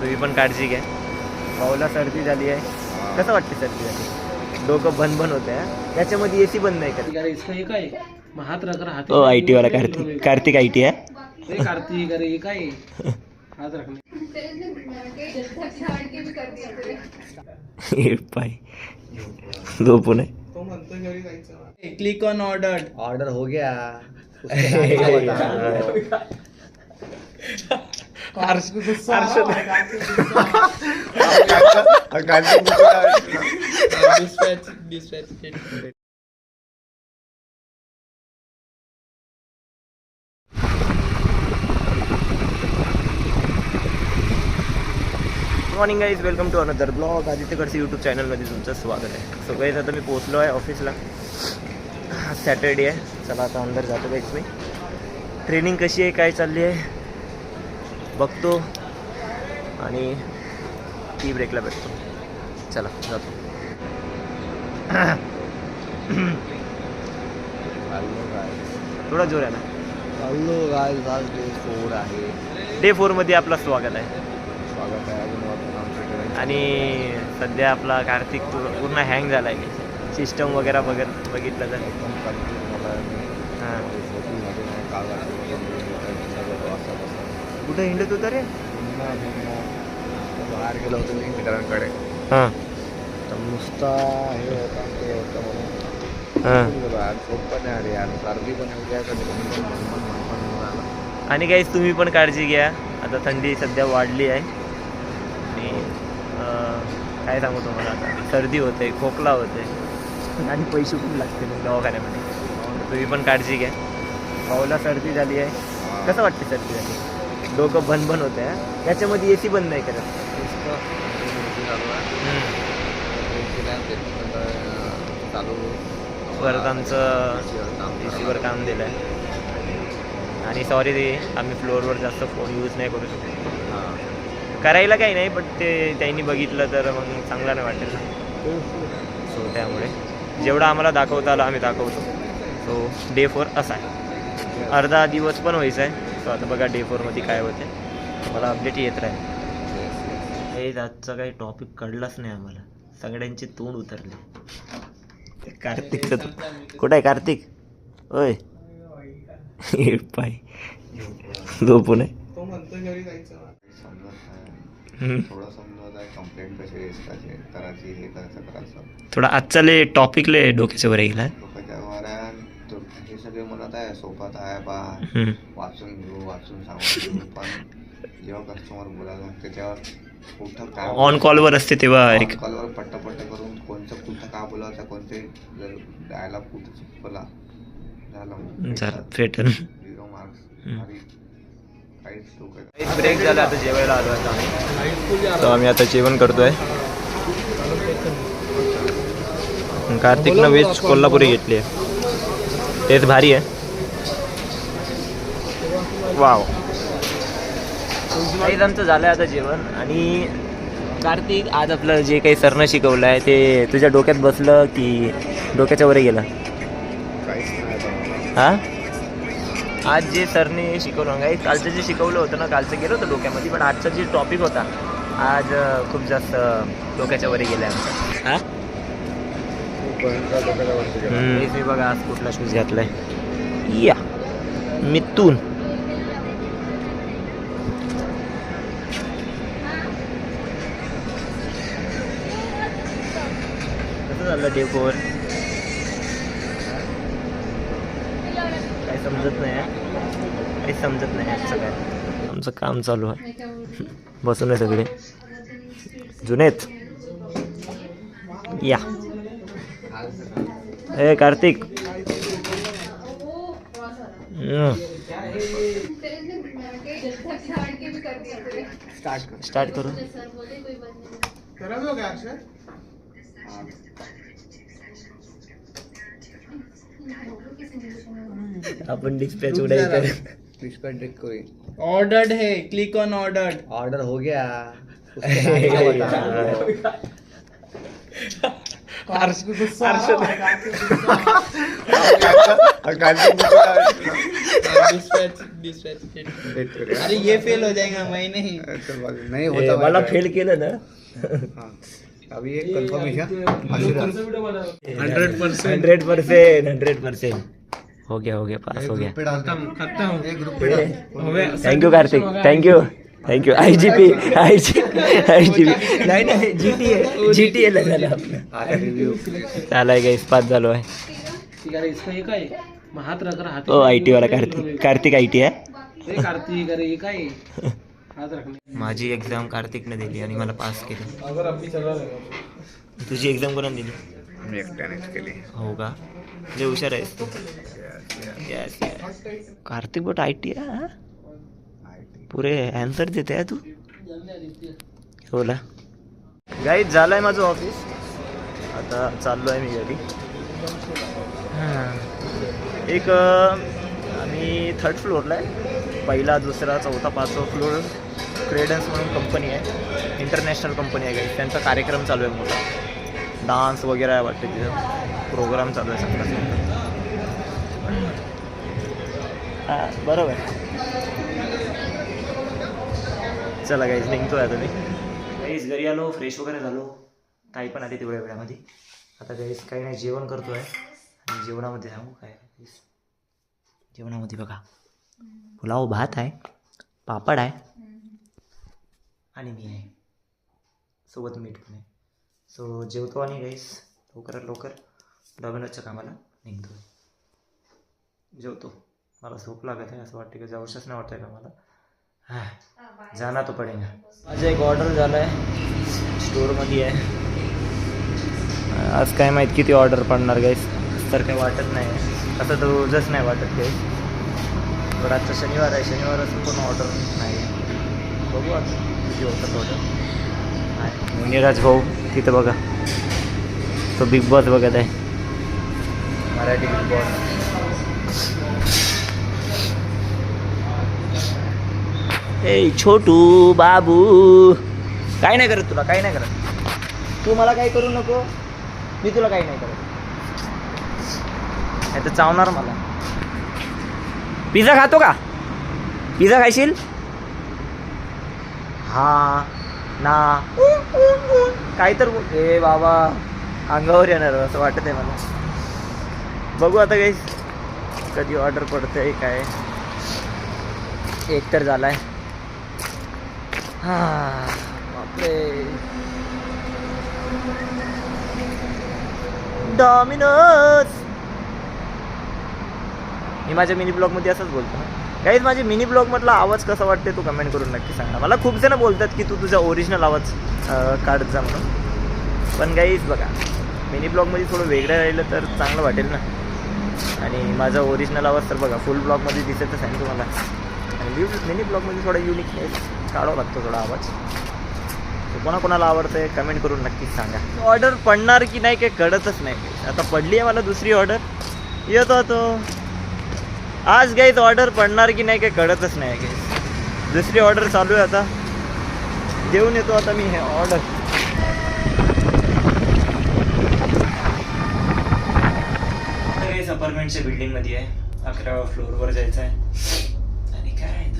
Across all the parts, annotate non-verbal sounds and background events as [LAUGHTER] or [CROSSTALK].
तुम्ही पण काळजी घ्या. पावला सर्दी झाली आहे. कसं वाटते सर्दी झाली? डोकं बंद बंद होतं आहे याच्यामध्ये ए सी बंद नाही करत. है? आय टी वाला कार्तिक कार्तिक आय टी आहे अरे कार्तिक अरे ये काय? हात रखने पाय. झोपून आहे. क्लिक ऑन ऑर्डर ऑर्डर हो गया. [LAUGHS] [LAUGHS] Morning guys welcome to another blog आदित्यकडचं YouTube चॅनलमध्ये तुमचं स्वागत आहे. सो गाईज आता मी पोचलो आहे ऑफिसला सॅटर्डे आहे. चला आता अंदर जातो गाईज मी. ट्रेनिंग कशी आहे? काय चालली आहे? बघतो आणि टी ब्रेकला भेटतो. चला जातो. थोडा जोर आहे ना? हॅलो गाईज आज डे फोर आहे. डे फोरमध्ये आपलं स्वागत आहे. स्वागत आहे आणि सध्या आपला कार्तिक पूर्ण हँग झाला आहे सिस्टम वगैरे बघत बघितलं तर एकदम confused मला मी. हां झोपेमध्ये नाही, काल रात्री सगळं असं तसं. कुठं हिंडत होतं रे? बाहेर गेलो होतो मी मित्रांकडे. हां. तर नुसता हे होता ते होतं म्हणून. यार झोप पण आली यार सर्दी. आणि काहीच तुम्ही पण काळजी घ्या. आता थंडी सध्या वाढली आहे. आणि काय सांगू तुम्हाला आता? सर्दी होते खोकला होते. आणि पैसे खूप लागते मग दवाखान्यामध्ये. तुम्ही पण काळजी घ्या. पावला सर्दी झाली आहे. कसं वाटते सर्दी झाली? डोकं बंद बंद होतं आहे याच्यामध्ये ए सी बंद नाही करत. चालू परत आमचं ए सीवर काम दिलं आहे आणि सॉरी ते आम्ही फ्लोअरवर जास्त फोन यूज नाही करू शकतो. करायला काही नाही पण ते त्यांनी बघितलं तर मग चांगलं नाही वाटेल ना. सो त्यामुळे जेवढं आम्हाला दाखवता आलं आम्ही दाखवतो. सो डे फोर असा आहे. अर्धा दिवस पण व्हायचा आहे सो आता बघा डे फोरमध्ये काय होते मला अपडेट येत राहील. हे आजचा काही टॉपिक कळलाच नाही आम्हाला. सगळ्यांचे तोंड उतरले. ते कार्तिकचं कुठं आहे कार्तिक? ओय. हे पाय. झोपून आहे. थोडं आजचा ले टॉपिकले डोक्याच्या वर गेला तो हे सगळे म्हणत आहे सोबत आहे बा. वाचून घेऊ वाचून सांगू. [LAUGHS] पण जेव्हा कस्टमर बोलायला लागते त्याच्यावर कुठं काय ऑन कॉलवर असते तेव्हा एक कॉलवर पट्ट पट्ट करून कोणतं कुठं काय बोलायचं कोणते डायलॉग कुठं चुकला झालं फेटल झिरो मार्क्स ब्रेक झाला आता जेवायला आलो आता आम्ही. तर आम्ही आता जेवण करतोय. कार्तिकनं व्हेज कोल्हापुरी घेतली आहे. तेच भारी आहे. वाव काहीच आमचं झालं आता जेवण. आणि कार्तिक आज आपलं जे काही सरनं शिकवलं आहे ते तुझ्या डोक्यात बसलं की डोक्याच्या वर गेलं. हा? आज जे सरने शिकवलं काही कालचं जे शिकवलं होतं ना कालचं गेलं होतं डोक्यामध्ये पण आजचा जे टॉपिक होता आज खूप जास्त डोक्याच्या वरी गेला आमचा. हा? खूप बघा आज कुठला शूज घातलाय. या. मिथून कसं झालं डे फोर काही समजत नाही काही समजत नाही आजचं काय आमचं काम चालू आहे. बसून आहे सगळे. जुनेत. या. ए कार्तिक। हम्म. स्टार्ट करू। आपण डिस्पॅच उडायचं डिस्कनेक्ट करी। ऑर्डर्ड है। क्लिक ऑन ऑर्डर्ड ऑर्डर हो गया। [LAUGHS] [LAUGHS] [LAUGHS] [LAUGHS] अरे ये फेल हो जाएगा मैं नहीं। नहीं होता मला भाई. फेल केलं ना? हाँ. अभी एक hundred percent. Hundred percent hundred percent. हो गया हो गया पास हो गया। खत्म एक ग्रुप पे डाल। Thank you thank you thank you I G P I G I G P नाही नाही जी टी आहे जी टी आहे झालं आपलं. रिव्यू चालाय गाईस पास झालो आहे. आहे हे ओ आय टी वाला कार्तिक कार्तिक आय टी आहे. कार्तिक अरे काय हात रखणे माझी एक्झाम कार्तिकने दिली आणि मला पास केली. तुझी एक्झाम कोणाने दिली? मी एकट्यानेच केली. हो का? लय हुशार आहेस तू. कार्तिक बट आय टी आहे हा? पुरे ॲन्सर देते आहे तू? बोला. झालं आहे माझं ऑफिस आता चाललो आहे मी घरी. हां. एक आम्ही थर्ड फ्लोअरला आहे. पहिला दुसरा चौथा पाचवा फ्लोअर क्रेडन्स म्हणून कंपनी आहे. इंटरनॅशनल कंपनी आहे गाई त्यांचा कार्यक्रम चालू आहे मोठा. डान्स वगैरे आहे वाटतं तिथं. प्रोग्राम चालू आहे सगळं. हां बरोबर. चला गाईज आहे आता मी. गाईज घरी आलो फ्रेश वगैरे झालो. ताई पण आली तेवढ्या वेळामध्ये. आता गाईज काही नाही जेवण करतो आहे आणि जेवणामध्ये सांगू काय? जेवणामध्ये बघा. पुलाव भात आहे पापड आहे आणि मी आहे. सोबत मीठ पण आहे. सो जेवतो आणि गाईस लवकरात लवकर डॉमिनोजच्या कामाला निघतो जेवतो. मला झोप लागत आहे असं वाटतं की जाऊशच नाही वाटतं आहे का मला. जाना तो पडेगा। माझं एक ऑर्डर झालं आहे स्टोअरमध्ये आहे आज काय माहीत किती ऑर्डर पडणार गाईस तर काही वाटत नाही. असं तर रोजच नाही वाटत काही पण आजचा शनिवार आहे शनिवार असून पण ऑर्डर नाही. बघू आता, किती होतात ऑर्डर मुनिराज भाऊ तिथं बघा. तो बिग बॉस बघत आहे. मराठी बिग बॉस ए छोटू बाबू. काय नाही करत तुला काय नाही करत. तू मला काही करू नको मी तुला काही नाही करत. नाही तर चावणार मला. पिझ्झा खातो का? पिझ्झा खायशील हा ना. काय तर बोल- ए बाबा अंगावर येणार असं वाटत आहे मला. बघू आता काही कधी ऑर्डर पडतंय काय. एक तर झालाय. बापरे. डॉमिनोज मी माझ्या मिनी ब्लॉगमध्ये असंच बोलतो. काहीच माझे मिनी ब्लॉगमधला आवाज कसा वाटते तू कमेंट करून नक्की सांग ना. मला खूप जण बोलतात की तू तुझा ओरिजिनल आवाज काढत जा म्हणून. पण काहीच बघा मिनी ब्लॉगमध्ये थोडं वेगळं राहिलं तर चांगलं वाटेल ना. आणि माझा ओरिजिनल आवाज तर बघा फुल ब्लॉगमध्ये दिसतच आहे तुम्हाला. मिनी ब्लॉगमध्ये थोडा युनिकनेस काढावा लागतो थोडा आवाज. कोणाकोणाला आवडतं आहे कमेंट करून नक्कीच सांगा. ऑर्डर पडणार की नाही काही कळतच नाही. आता पडली आहे मला दुसरी ऑर्डर येतो तो आज गाईत ऑर्डर पडणार की नाही काही कळतच नाही काही दुसरी ऑर्डर चालू आहे आता. देऊन येतो आता मी हे ऑर्डर अपार्टमेंटच्या बिल्डिंगमध्ये आहे. अकराव्या फ्लोअरवर जायचं आहे.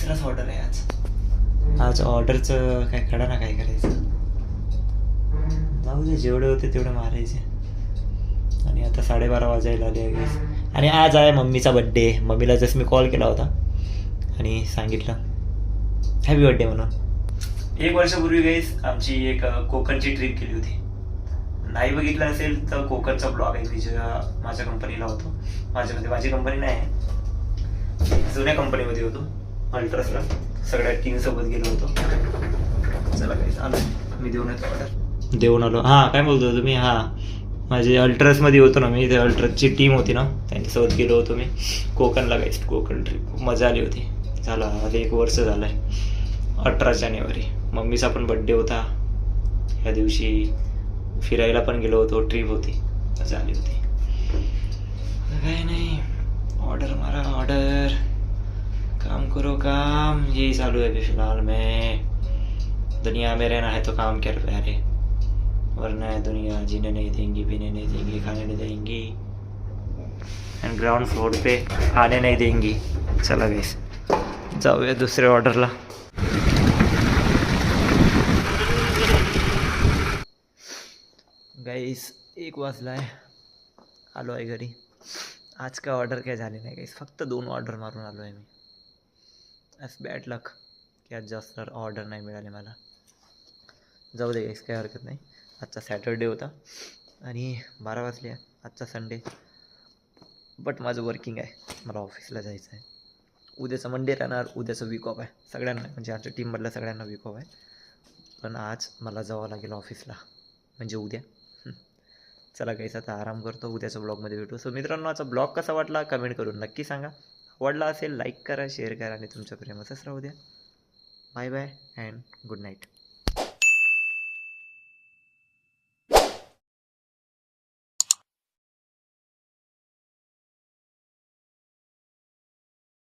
दुसराच ऑर्डर आहे आज. आज ऑर्डरचं काय कळा ना काय करायचं. जाऊ दे जेवढे होते तेवढे मारायचे. आणि आता साडेबारा वाजायला आले आहे guys. आणि आज आहे मम्मीचा बड्डे मम्मीला जसं मी कॉल केला होता. आणि सांगितलं. हॅपी बड्डे म्हणून. एक वर्षापूर्वी गाईस आमची एक कोकणची ट्रिप केली होती. नाही बघितलं असेल तर कोकणचा ब्लॉग आहे जेव्हा माझ्या कंपनीला होतो. माझ्यामध्ये माझी कंपनी नाही आहे. जुन्या कंपनीमध्ये होतो. अल्ट्रासला सगळ्या टीमसोबत गेलो होतो. चला काही आलो मी देऊन येतो ऑर्डर देऊन आलो. हां काय बोलतो तुम्ही? हां. माझे अल्ट्रसमध्ये होतो ना मी. ते अल्ट्रसची टीम होती ना. त्यांच्यासोबत गेलो होतो मी. कोकणला काहीच कोकण ट्रिप खूप मजा आली होती. झाला आता एक वर्ष झालं आहे अठरा जानेवारी. मम्मीचा पण बड्डे होता. ह्या दिवशी फिरायला पण गेलो होतो. ट्रिप होती. मजा आली होती. काय नाही. ऑर्डर मारा ऑर्डर काम करो काम। यही चालू है अभी फिलहाल में। दुनिया में रहना है तो काम कर प्यारे। वरना दुनिया जीने नहीं देंगी पीने नहीं देंगी खाने नहीं देंगी। एंड ग्राउंड फ्लोर पे आने नहीं देंगी। चला गईस जाऊया दुसऱ्या ऑर्डरला गाईस एक वाजला आहे आलो आहे घरी आज काय ऑर्डर काय झाले नाही गाईस फक्त दोन ऑर्डर मारून आलो आहे मी। ॲस बॅड लक की आज जास्त ऑर्डर नाही मिळाले मला. जाऊ दे काही हरकत नाही. आजचा सॅटरडे होता. आणि बारा वाजले. आजचा संडे बट माझं वर्किंग आहे. मला ऑफिसला जायचं आहे. उद्याचं मंडे राहणार. उद्याचं वीक ऑफ आहे. सगळ्यांना. म्हणजे आमच्या टीममधल्या सगळ्यांना वीक ऑफ आहे. पण आज मला जावं लागेल ऑफिसला म्हणजे उद्या. चला काहीच आता आराम करतो. उद्याच्या ब्लॉगमध्ये भेटू. सो मित्रांनो आजचा ब्लॉग कसा वाटला? कमेंट करून नक्की सांगा. आवडला असेल लाईक करा शेअर करा आणि तुमच्या प्रेमाचंच राहू द्या. Bye bye and good night